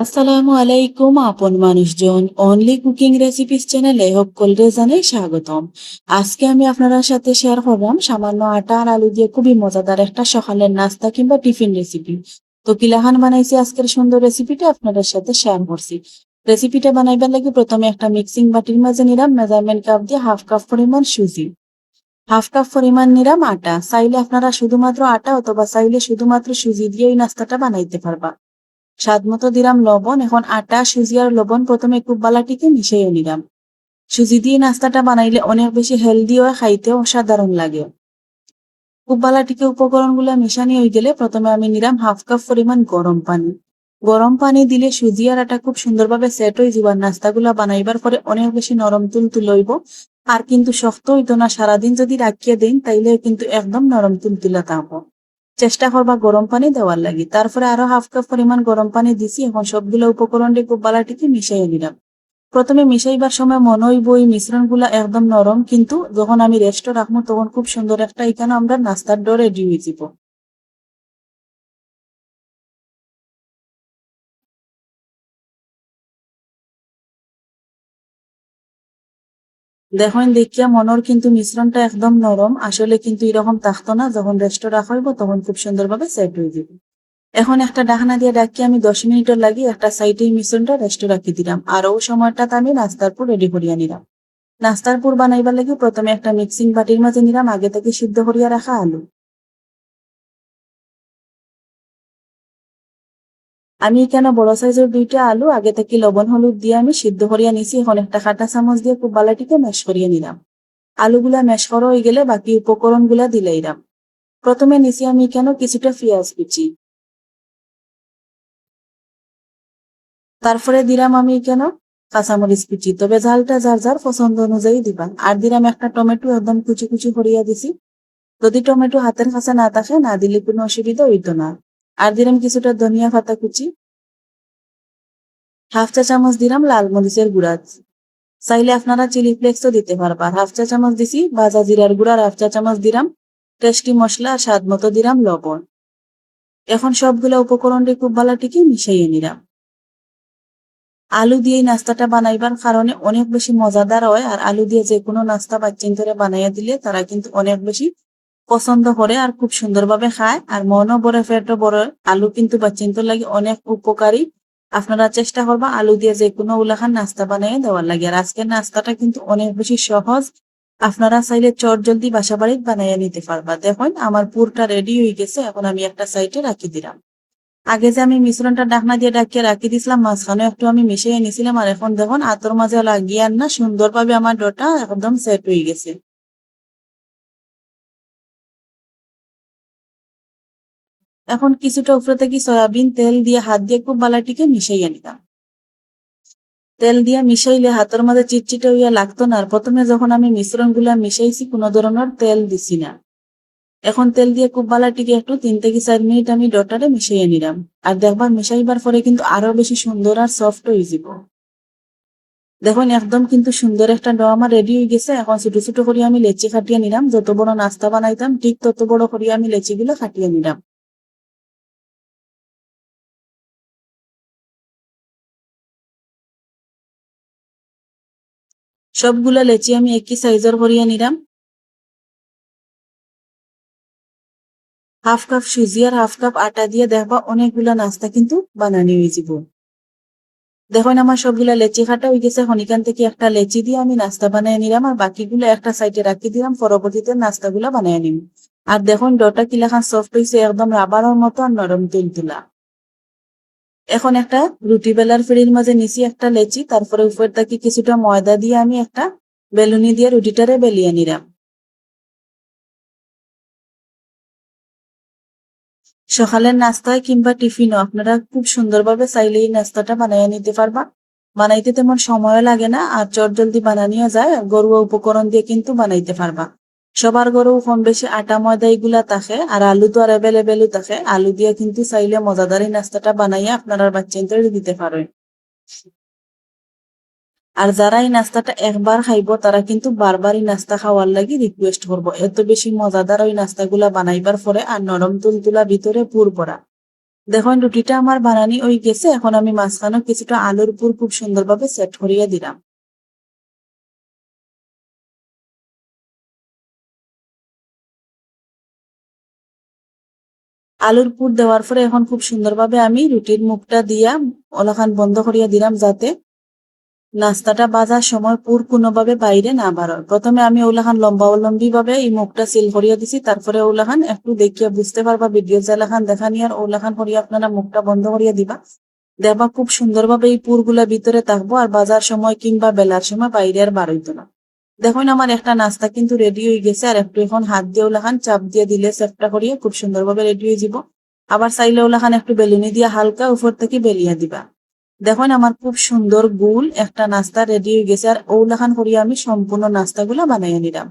আসসালামু আলাইকুম আপন মানুষজন অনলি কুকিং রেসিপিস চ্যানেলে সকলকে জানাই স্বাগতম। আজকে আমি আপনার সাথে শেয়ার করলাম সামান্য আটা আর আলু দিয়ে খুবই মজাদার একটা সকালের নাস্তা কিংবা টিফিন রেসিপি তো কিলাহান বানাইছি আজকের সুন্দর রেসিপিটা আপনাদের সাথে শেয়ার করছি। রেসিপিটা বানাইবার লাগি প্রথমে একটা মিক্সিং বাটির মাঝে নিলাম মেজারমেন্ট কাপ দিয়ে হাফ কাপ পরিমাণ সুজি। হাফ কাপ পরিমাণ নিলাম আটা। চাইলে আপনারা শুধুমাত্র আটা অথবা চাইলে শুধুমাত্র সুজি দিয়ে এই নাস্তাটা বানাইতে পারবা। স্বাদ মতো দিলাম লবণ, এখন আটা, সুজি আর লবণ প্রথমে খুব বালাটিকে মিশিয়ে নিলাম। সুজি দিয়ে নাস্তাটা বানাইলে অনেক বেশি হেলদি হয়, খাইতেও অসাধারণ লাগে। খুব বালাটিকে উপকরণগুলো মিশানি হয়ে গেলে প্রথমে আমি নিলাম হাফ কাপ পরিমাণ গরম পানি। গরম পানি দিলে সুজি আর আটা খুব সুন্দরভাবে সেট হয়ে যাবার নাস্তাগুলা বানাইবার পরে অনেক বেশি নরম তুল তুলইব আর কিন্তু শক্ত হইতো না, সারাদিন যদি রাখিয়ে দেন তাইলে কিন্তু একদম নরম তুল তুলা থাকব। চেষ্টা করবা গরম পানি দেওয়ার লাগি। তারপরে আরও হাফ কাপ পরিমাণ গরম পানি দিছি, এখন সবগুলো উপকরণ খুব বালাটিকে মিশাইয়ে নিলাম। প্রথমে মিশাইবার সময় মনে হইব এই মিশ্রণগুলা একদম নরম, কিন্তু যখন আমি রেস্টে রাখব তখন খুব সুন্দর একটা এখানে আমরা নাস্তার ডো রেডি হয়ে যাব। দেখেন, দেখিয়া মনের কিন্তু মিশ্রণটা একদম নরম। আসলে কিন্তু এরকম থাকতো না, যখন রেস্টে রাখা হইব, তখন খুব সুন্দরভাবে সেট হয়ে যাবে। এখন একটা ডাকনা দিয়ে ডাকি আমি দশ মিনিটের লাগি, একটা সাইডে মিশ্রণটা রেস্টে রাখি দিলাম। আর ও সময়টা আমি নাস্তার পুর রেডি করিয়া নিলাম। নাস্তারপুর বানাইবার লাগি প্রথমে একটা মিক্সিং বাটির মাঝে নিলাম, আগে থেকে সিদ্ধ করিয়া রাখা আলু। আমি কেন বড় সাইজের দুইটা আলু, আগে থেকে লবণ, হলুদ দিয়ে আমি সিদ্ধ করিয়া নিছি, এখন একটা কাঁটা চামচ দিয়ে খুব বালাটিকে ম্যাশ করিয়া নিলাম। আলুগুলা ম্যাশ করা হয়ে গেলে বাকি উপকরণগুলা দিলাইলাম প্রথমে নিছি আমি কেন কিছুটা পেঁয়াজ কুচি। তারপরে দিলাম আমি কেন কাঁচামরিচ কুচি। তবে ঝালটা যার যার পছন্দ অনুযায়ী দিবা। আর দিলাম একটা টমেটো একদম কুচি কুচি করিয়া দিছি। যদি টমেটো হাতের কাছে না থাকে, না দিলে কোনো অসুবিধা হইতো না। আর দিলাম কিছুটা ধনিয়া পাতা কুচি। হাফ চা চামচ দিলাম লাল মরিচের গুঁড়া। চাইলে আপনারা চিলি ফ্লেক্সও দিতে পারবা হাফ চা চামচ দিছি, ভাজা জিরার গুঁড়া হাফ চা চামচ দিলাম টেস্টি মশলা, আর স্বাদ মতো দিলাম লবণ। এখন সবগুলা উপকরণ দিয়ে খুব ভালোটিকে মিশাইয়ে নিলাম। আলু দিয়ে নাস্তাটা বানাইবার কারণে অনেক বেশি মজাদার হয়, আর আলু দিয়ে যে কোনো নাস্তা বাচ্চিন ধরে বানাইয়া দিলে তারা কিন্তু অনেক বেশি পছন্দ করে আর খুব সুন্দরভাবে খায়। আর মনও বড়, পেটও বড়, আলু কিন্তু বাচ্চিন্তর লাগে অনেক উপকারী। আপনারা চেষ্টা করবা আলু দিয়ে যে কোনো উলাখান নাস্তা বানিয়ে দেওয়ার লাগে। আর আজকের নাস্তাটা কিন্তু অনেক বেশি সহজ। আপনারা চাইলে চট জলদি বাসা বাড়িতে বানাইয়া নিতে পারবা। দেখুন, আমার পুরটা রেডি হয়ে গেছে। এখন আমি একটা সাইডে রাখি দিলাম। আগে যে আমি মিশ্রণটা ডাকনা দিয়ে ডাকিয়ে রাখি দিছিলাম, মাঝখানে একটু আমি মিশিয়ে নিছিলাম। আর এখন দেখুন, আতর মাঝে লাগিয়ে আর না, সুন্দরভাবে আমার ডোটা একদম সেট হয়ে গেছে। এখন কিছুটা উপরে থেকে সয়াবিন তেল দিয়ে হাত দিয়ে খুব বালাটিকে মিশাইয়া নিতাম তেল দিয়ে মিশাইলে হাতের মাঝে চিটচিটে হইয়া লাগতো না, আর প্রথমে যখন আমি মিশ্রণগুলা মিশাইছি কোনো ধরনের তেল দিছি না। এখন তেল দিয়ে খুব বালাটিকে একটু তিন থেকে চার মিনিট আমি ডটারে মিশাইয়া নিলাম, আর দেখবার মিশাইবার পরে কিন্তু আরও বেশি সুন্দর আর সফট হয়ে যাব। দেখুন, একদম কিন্তু সুন্দর একটা ড আমার রেডি হয়ে গেছে। এখন ছোট ছোট করে আমি লেচি খাটিয়ে নিলাম। যত বড় নাস্তা বানাইতাম, ঠিক তত বড় করে আমি লেচি গুলো খাটিয়ে নিলাম। সবগুলা লেচি আমি একই সাইজের করিয়া নিলাম। হাফ কাপ সুজি আর হাফ কাপ আটা দিয়ে দেখবা অনেকগুলা নাস্তা কিন্তু বানানি হয়ে যাব। দেখুন, আমার সবগুলা লেচি খাটা হয়ে গেছে। হনিকান থেকে একটা লেচি দিয়ে আমি নাস্তা বানিয়ে নিলাম আর বাকিগুলো একটা সাইডে রাখি দিলাম। পরবর্তীতে নাস্তাগুলা বানিয়ে নিম আর দেখুন, ডটা কিলাখান সফট হয়েছে, একদম রাবারের মতো আর নরম তুল তুলা এখন একটা রুটি বেলার ফিরির মাঝে নিছি একটা লেচি, তারপরে উপর থেকে কিছুটা ময়দা দিয়ে আমি একটা বেলুনি দিয়ে রুটিটারে বেলিয়ে নিলাম। সকালের নাস্তায় কিংবা টিফিনও আপনারা খুব সুন্দরভাবে চাইলে এই নাস্তাটা বানাইয়া নিতে পারবা। বানাইতে তেমন সময় লাগে না, আর চট জলদি বানানিও যায় গরুয়া উপকরণ দিয়ে কিন্তু বানাইতে পারবা। সবার গরু কম বেশি আটা, ময়দা এগুলা থাকে আর আলু তো আর অ্যাভেলেবেলও থাকে। আলু দিয়ে কিন্তু চাইলে মজাদার এই নাস্তাটা বানাইয়া আপনারা বাচ্চাদের দিতে পারেন। আর যারা এই নাস্তাটা একবার খাইব, তারা কিন্তু বারবার এই নাস্তা খাওয়ার লাগি রিকোয়েস্ট করব। এত বেশি মজাদার ওই নাস্তাগুলা বানাইবার পরে আর নরম তুলতুলা ভিতরে পুর পড়া। দেখুন, রুটিটা আমার বানানি হয়ে গেছে। এখন আমি মাঝখানে কিছুটা আলুর পুর খুব সুন্দরভাবে সেট করিয়ে দিলাম। আলুর পুর দেওয়ার পরে এখন খুব সুন্দরভাবে আমি রুটির মুখটা দিয়া ওলাখান বন্ধ করিয়া দিলাম যাতে নাস্তাটা বাজার সময় পুর কোনোভাবে বাইরে না বাড়ায়। প্রথমে আমি ওলাখান লম্বা লম্বি ভাবে এই মুখটা সিল করিয়া দিছি, তারপরে ওলাখান একটু দেখিয়া বুঝতে পারবা, ভিডিও জেলাখান দেখানি আর ওলাখান করিয়া আপনারা মুখটা বন্ধ করিয়া দিবা। দেখবা খুব সুন্দরভাবে এই পুরগুলা ভিতরে থাকব আর বাজার সময় কিংবা বেলার সময় বাইরে আর বাড়াইতো না। দেখুন, আমার একটা নাস্তা কিন্তু রেডি হয়ে গেছে, আর একটু এখন হাত দিয়ে ওলাখান চাপ দিয়ে দিলে সেফটা করিয়ে খুব সুন্দরভাবে রেডি হয়ে যাব। আবার চাইলে ওলাখান একটু বেলুনি দিয়ে হালকা উপর থেকে বেলিয়া দিবা। দেখুন, আমার খুব সুন্দর গুল একটা নাস্তা রেডি হয়ে গেছে, আর ওলাখান করিয়া আমি সম্পূর্ণ নাস্তাগুলা বানাইয়া নিলাম।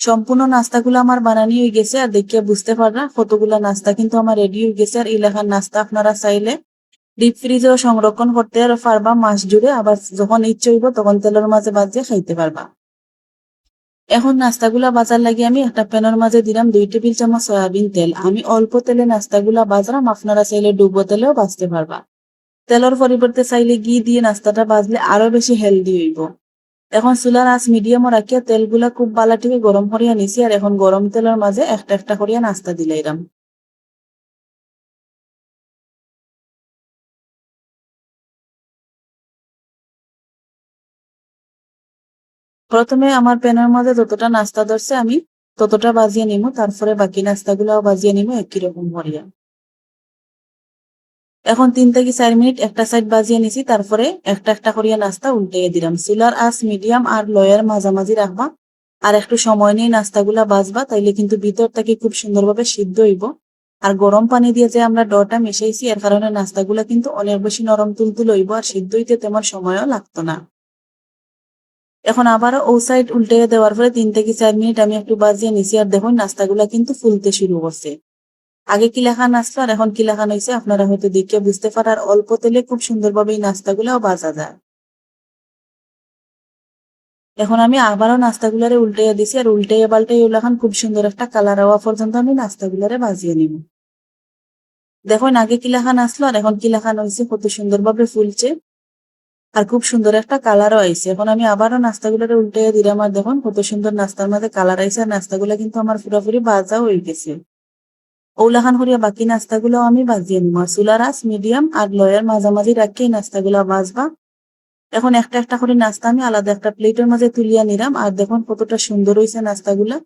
সম্পূর্ণ নাস্তাগুলো আমার বানানি হয়ে গেছে, আর দেখিয়া বুঝতে পাররা কতগুলা নাস্তা কিন্তু আমার রেডি হয়ে গেছে, আর এলাকার নাস্তা আপনারা চাইলে ডিপ ফ্রিজেও সংরক্ষণ করতে পারবা মাস জুড়ে, আবার যখন ইচ্ছে হইব তখন তেলের মাঝে বাজিয়ে খাইতে পারবা। এখন নাস্তাগুলা বাজার লাগে আমি একটা প্যানের মাঝে দিলাম দুই টেবিল চামচ সয়াবিন তেল। আমি অল্প তেলে নাস্তাগুলা বাজরাম, আপনারা চাইলে ডুবো তেলেও বাজতে পারবা। তেলের পরিবর্তে চাইলে ঘি দিয়ে নাস্তাটা বাজলে আরও বেশি হেলদি হইব। এখন চুলার আঁচ মিডিয়ামও রাখিয়া তেলগুলা খুব বালাটিকে গরম করিয়া নিছি, আর এখন গরম তেলের মাঝে একটা একটা করিয়া নাস্তা দিলাইরাম প্রথমে আমার প্যানের মধ্যে যতটা নাস্তা ধরছে আমি ততটা বাজিয়ে নিমু, তারপরে বাকি নাস্তাগুলাও বাজিয়ে নিমু একই রকম করিয়া এখন তিন থেকে চার মিনিট একটা সাইড বাজিয়ে নিছি, তারপরে একটা একটা করিয়া নাস্তা উল্টিয়ে দিলাম। সিলার আঁচ মিডিয়াম আর লয়ের মাঝামাঝি রাখবা। আর একটু সময় নিয়ে নাস্তাগুলা বাজবা, তাইলে কিন্তু ভিতর থেকে খুব সুন্দরভাবে সিদ্ধ হইব। আর গরম পানি দিয়ে যে আমরা ডটা মিশাইছি, এর কারণে নাস্তাগুলা কিন্তু অনেক বেশি নরম তুলতুল হইব, আর সিদ্ধ হইতে তেমন সময়ও লাগতো না। এখন আবারও ও সাইড উল্টে দেওয়ার পরে তিন থেকে চার মিনিট আমি একটু বাজিয়ে নিছি আর দেখুন নাস্তাগুলা কিন্তু ফুলতে শুরু করছে। আগে কি লেখা নাস্তা আর এখন কি লেখা হয়েছে আপনারা হয়তো দেখে বুঝতে পারার অল্প তেলে খুব সুন্দরভাবে এই নাস্তাগুলাও বাজা যায়। এখন আমি আবারও নাস্তাগুলারে উল্টে দিছি আর উল্টে পাল্টে এখন খুব সুন্দর একটা কালার হওয়া পর্যন্ত আমি নাস্তাগুলারে বাজিয়ে নিব। দেখুন আগে কিলাখান লেখা আসলো আর এখন কিলাখান লেখা হয়েছে, কত সুন্দরভাবে ফুলছে। আর খুব সুন্দর একটা কালারও আইছে। এখন আমি আবারও নাস্তাগুলোরে উল্টে দিলাম আর দেখুন, কত সুন্দর নাস্তার মধ্যে কালার আইছে আর নাস্তাগুলো কিন্তু আমার পুরোপুরি বাজা হয়ে গেছে। ওলাখান করিয়া বাকি নাস্তাগুলো আমি বাজিয়ে নিব। আর চুলার আস মিডিয়াম আর লয়ের মাঝামাঝি রাখি এই নাস্তাগুলো বাজবা। এখন একটা একটা করে নাস্তা আমি আলাদা একটা প্লেটের মাঝে তুলিয়া নিলাম। আর দেখুন কতটা সুন্দর হয়েছে নাস্তাগুলা।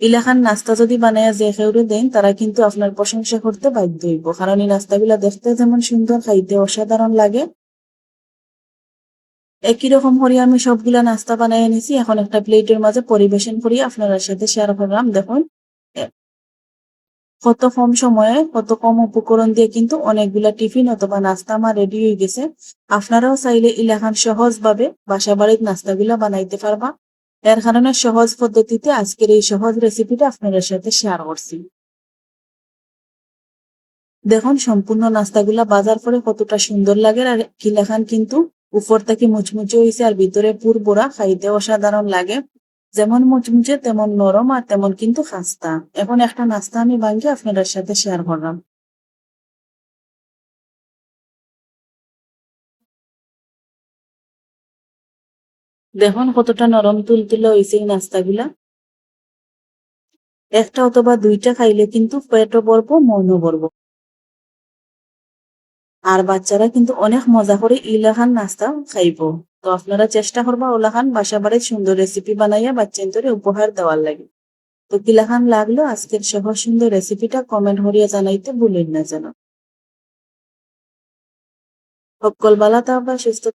ইলাখান নাস্তা যদি বানাইয়া যে খেউরে দেন, তারা কিন্তু আপনার প্রশংসা করতে বাধ্য হইব। কারণ এই নাস্তাগুলা দেখতে যেমন সুন্দর, খাইতে অসাধারণ লাগে। একই রকম করি আমি সবগুলা নাস্তা বানাইয়া নিছি। এখন একটা প্লেটের মাঝে পরিবেশন করি আপনার সাথে শেয়ার করলাম। দেখুন কত কম সময়ে, কত কম উপকরণ দিয়ে কিন্তু অনেকগুলা টিফিন অথবা নাস্তা আমার রেডি হয়ে গেছে। আপনারাও চাইলে ইলাখান সহজভাবে বাসা বাড়ির নাস্তাগুলা বানাইতে পারবা। এর কারণে সহজ পদ্ধতিতে আজকের এই সহজ রেসিপিটা আপনাদের সাথে শেয়ার করছি। দেখুন, সম্পূর্ণ নাস্তাগুলা বাজার পরে কতটা সুন্দর লাগে আর কিলাখান কিন্তু উপর থেকে মুচমুচে হয়েছে আর ভিতরে পুরবোরা খাইতে অসাধারণ লাগে। যেমন মুচমুচে, তেমন নরম আর তেমন কিন্তু খাস্তা। এখন একটা নাস্তা আমি ভাঙ্গি আপনাদের সাথে শেয়ার করলাম। দেখুন কতটা নরম তুলতুলে হয়েছে এই নাস্তাগুলা। একটা অথবা দুইটা খাইলে কিন্তু পেটও ভরবো, মনও ভরবো। আর বাচ্চারা কিন্তু অনেক মজা করে ইলাখান নাস্তা খাইব। তো আপনারা চেষ্টা করবা ওলাখান বাসা বাড়ির সুন্দর রেসিপি বানাইয়া বাচ্চান্তরে উপহার দেওয়ার লাগে। তো কিলাখান লাগল আজকের সহজ সুন্দর রেসিপিটা কমেন্ট হরিয়া জানাইতে ভুলেন না যেন। সকল বালা তা সুস্থ